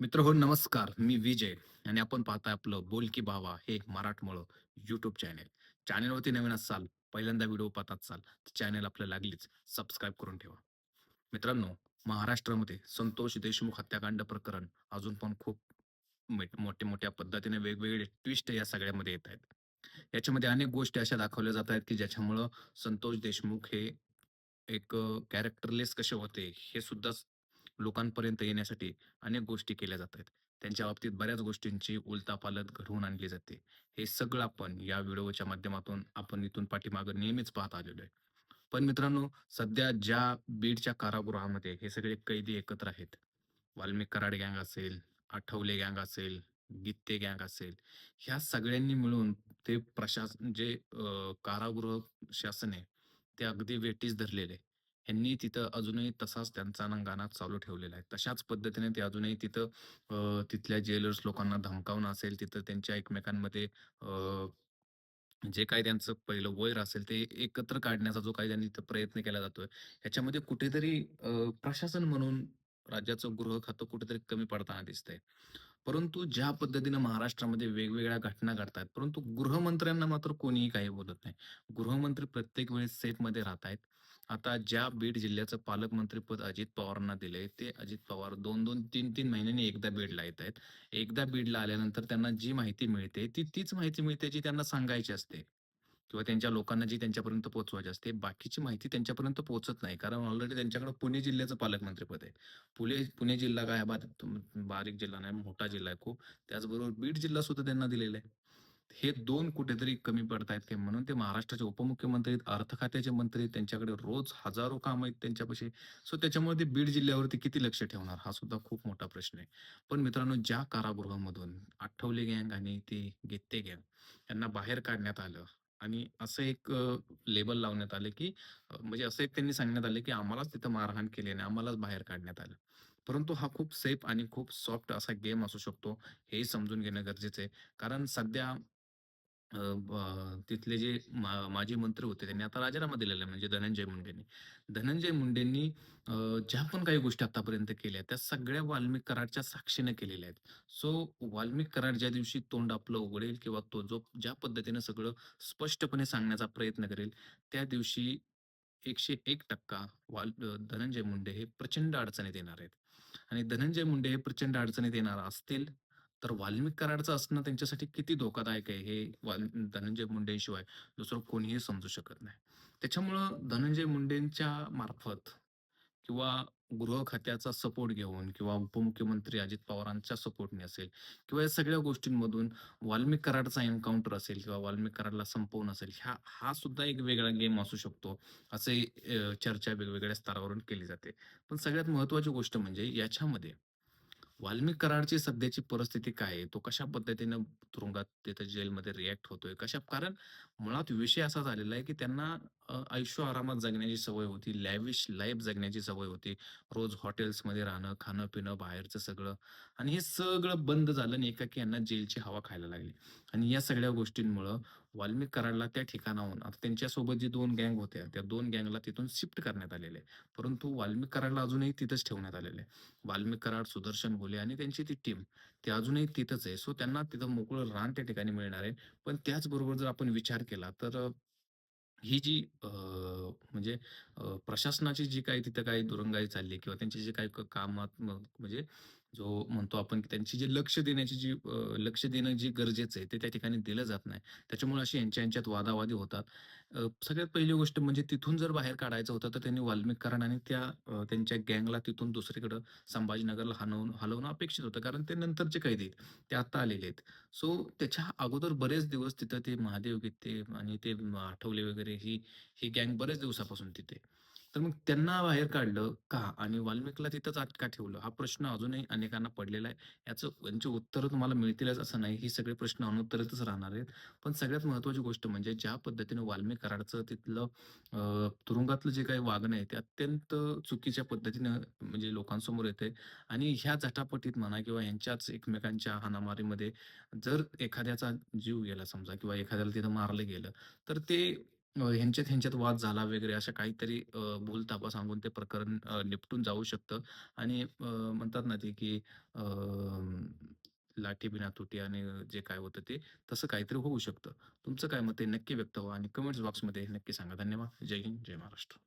मित्र हो नमस्कार. मी विजय आणि आपण पाहताय आपलं बोल की भावा हे मराठमोळं यूट्यूब चॅनेल चॅनेलवरती नवीन असाल पहिल्यांदा व्हिडिओ पाहत असाल तर चॅनेल आपल्याला लागलीच. सबस्क्राईब करून ठेवा. मित्रांनो महाराष्ट्रामध्ये संतोष देशमुख हत्याकांड प्रकरण अजून पण खूप मोठ- मोठ्या मोठ्या पद्धतीने वेगवेगळे ट्विस्ट या सगळ्यामध्ये येत आहेत. याच्यामध्ये अनेक गोष्टी अशा दाखवल्या जात आहेत की ज्याच्यामुळं संतोष देशमुख हे एक कॅरेक्टरलेस कसे होते हे सुद्धा लोकांपर्यंत येण्यासाठी अनेक गोष्टी केल्या जात आहेत. त्यांच्या बाबतीत बऱ्याच गोष्टींची उलतापालत घडवून आणली जाते. हे सगळं आपण या व्हिडिओच्या माध्यमातून आपण इथून पाठीमागं नेहमीच पाहत आलेलो आहे. पण मित्रांनो सध्या ज्या बीडच्या कारागृहामध्ये हे सगळे कैदी एकत्र आहेत. वाल्मिक कराड गँग असेल आठवले गँग असेल गित्ते गँग असेल ह्या सगळ्यांनी मिळून ते प्रशासन जे कारागृह शासन आहे ते अगदी वेटीस धरलेले आहे. ह्यांनी तिथं अजूनही तसाच त्यांचा नंगाना चालू ठेवलेला आहे. तशाच पद्धतीने ते अजूनही तिथं तिथल्या जेलर्स लोकांना धमकावणं असेल, तिथं त्यांच्या एकमेकांमध्ये जे काही त्यांचं पहिलं वैर असेल ते एकत्र काढण्याचा जो काही त्यांनी प्रयत्न केला जातोय, ह्याच्यामध्ये कुठेतरी प्रशासन म्हणून राज्याचं गृह खातं कुठेतरी कमी पडताना दिसतंय. परंतु ज्या पद्धतीनं महाराष्ट्रामध्ये वेगवेगळ्या घटना घडतात परंतु गृहमंत्र्यांना मात्र कोणीही काही बोलत नाही. गृहमंत्री प्रत्येक वेळेस सेफमध्ये राहत आहेत आता ज्या बीड जिल्ह्याचं पालकमंत्रीपद अजित पवारांना दिलंय, ते अजित पवार 2-2, 3-3 महिन्यांनी एकदा बीडला आहेत एकदा बीडला आल्यानंतर त्यांना जी माहिती मिळते, ती तीच माहिती मिळते जी त्यांना सांगायची असते किंवा त्यांच्या लोकांना जी त्यांच्यापर्यंत पोहोचवायची असते. बाकीची माहिती त्यांच्यापर्यंत पोहोचत नाही. कारण ऑलरेडी त्यांच्याकडे पुणे जिल्ह्याचं पालकमंत्रीपद आहे. पुणे पुणे जिल्हा काय बारीक जिल्हा नाही, मोठा जिल्हा आहे खूप. त्याचबरोबर बीड जिल्हा सुद्धा त्यांना दिलेला आहे. हे दोन कुठेतरी कमी पडतायत ते म्हणून ते महाराष्ट्राचे उपमुख्यमंत्री आहेत, अर्थ खात्याचे मंत्री आहेत, त्यांच्याकडे रोज हजारो काम आहेत त्यांच्यापाशी. सो त्याच्यामुळे ते बीड जिल्ह्यावरती किती लक्ष ठेवणार? हा सुद्धा खूप मोठा प्रश्न आहे. पण मित्रांनो ज्या कारागृहामधून आठवले गँग आणि ती गित्ते गँग यांना बाहेर काढण्यात आलं आणि असं एक लेबल लावण्यात आले की म्हणजे असं एक त्यांनी सांगण्यात आले की आम्हालाच तिथं मारहाण केली आणि आम्हालाच बाहेर काढण्यात आलं. परंतु हा खूप सेफ आणि खूप सॉफ्ट असा गेम असू शकतो, हेही समजून घेणं गरजेचं आहे. कारण सध्या अ, ब तिथले जे मा माजी मंत्री होते त्यांनी आता राजीनामा दिलेला आहे म्हणजे धनंजय मुंडेंनी. धनंजय मुंडेंनी अ, ज्या पण काही गोष्टी आतापर्यंत केल्या त्या सगळ्या वाल्मिक कराडच्या साक्षीने केलेल्या आहेत. सो वाल्मिक कराड ज्या दिवशी तोंड आपलं उघडेल किंवा तो जो ज्या पद्धतीने सगळं स्पष्टपणे सांगण्याचा प्रयत्न करेल, त्या दिवशी 101% वाल अ, धनंजय मुंडे हे प्रचंड अडचणीत येणार आहेत. आणि धनंजय मुंडे हे प्रचंड अडचणीत येणार असतील, तर वाल्मिक कराडचं असणं त्यांच्यासाठी किती धोकादायक आहे, हे वाल धनंजय मुंडेंशिवाय दुसरं कोणीही समजू शकत नाही. त्याच्यामुळं धनंजय मुंडेंच्या मार्फत किंवा गृह खात्याचा सपोर्ट घेऊन किंवा उपमुख्यमंत्री अजित पवारांच्या सपोर्टने असेल किंवा या सगळ्या गोष्टींमधून वाल्मिक कराडचा एन्काउंटर असेल किंवा वाल्मिक कराडला संपवून असेल, ह्या हा सुद्धा एक वेगळा गेम असू शकतो, असे चर्चा वेगवेगळ्या स्तरावरून केली जाते. पण सगळ्यात महत्त्वाची गोष्ट म्हणजे याच्यामध्ये वाल्मिक कराडची सध्याची परिस्थिती काय आहे? तो कशा पद्धतीनं तुरुंगात तिथं जेलमध्ये रिएक्ट होतोय? कशा कारण मुळात विषय असा झालेला आहे, की त्यांना अ, आरामात जगण्याची सवय होती, लॅविश लाईफ जगण्याची सवय होती. रोज हॉटेल्समध्ये राहणं, खाणं-पिणं, बाहेरचं सगळं आणि हे सगळं बंद झालं आणि एकाकी यांना जेलची हवा खायला लागली. आणि या सगळ्या गोष्टींमुळं वाल्मिक कराडला त्या ठिकाणाहून आता त्यांच्यासोबत जी दोन गँग होत्या, त्या दोन गँगला तिथून शिफ्ट करण्यात आलेले आहे. परंतु वाल्मिक कराडला अजूनही तिथंच ठेवण्यात आलेलं आहे. वाल्मिक कराड, सुदर्शन बोले आणि त्यांची ती टीम ती अजूनही तिथंच आहे. सो त्यांना तिथं मोकळं रान त्या ठिकाणी मिळणार आहे. पण त्याचबरोबर जर आपण विचार केला तर ही जी अ, म्हणजे प्रशासनाची जी काही तिथं काही दुरंगाई चालली किंवा त्यांची जी काही कामात म्हणजे जो म्हणतो आपण की त्यांची जी लक्ष देण्याची जी लक्ष देणं जे गरजेचं आहे ते त्या ठिकाणी दिलं जात नाही. त्याच्यामुळे अशी यांच्या यांच्यात वादावादी होतात. सगळ्यात पहिली गोष्ट म्हणजे तिथून जर बाहेर काढायचं होतं तर त्यांनी वाल्मिकरण आणि त्या त्यांच्या गँगला तिथून दुसरीकडं संभाजीनगरला हलवून हलवणं अपेक्षित होतं. कारण ते नंतरचे कैदी आहेत. ते आता आलेले आहेत. सो त्याच्या अगोदर बरेच दिवस तिथं ते महादेव घेते आणि ते आठवले वगैरे ही ही गँग बरेच दिवसापासून तिथे आहे. तर मग त्यांना बाहेर काढलं का? आणि वाल्मिकला तिथंच आत का ठेवलं? हा प्रश्न अजूनही अनेकांना पडलेला आहे. याचं यांची उत्तरं तुम्हाला मिळतीलच असं नाही. ही सगळे प्रश्न अनुत्तरितच राहणार आहेत. पण सगळ्यात महत्त्वाची गोष्ट म्हणजे ज्या पद्धतीने वाल्मिक कराडचं तिथलं तुरुंगातलं जे काही वागणं आहे ते अत्यंत चुकीच्या पद्धतीनं म्हणजे लोकांसमोर येते आणि ह्या झटापटीत म्हणा किंवा ह्यांच्याच एकमेकांच्या हाणामारीमध्ये जर एखाद्याचा जीव गेला समजा किंवा एखाद्याला तिथं मारलं गेलं, तर ते अ, ह्यांच्यात ह्यांच्यात वाद झाला वगैरे अशा काहीतरी अ, भूलथापा सांगून ते प्रकरण अ, निपटून जाऊ शकतं आणि अ, म्हणतात ना ते की अ, लाठी बिना तुटी आणि जे काय होतं ते तसं काहीतरी होऊ शकतं. तुमचं काय मत आहे? नक्की व्यक्त व्हा आणि कमेंट्स बॉक्समध्ये नक्की सांगा. धन्यवाद. जय हिंद, जय महाराष्ट्र.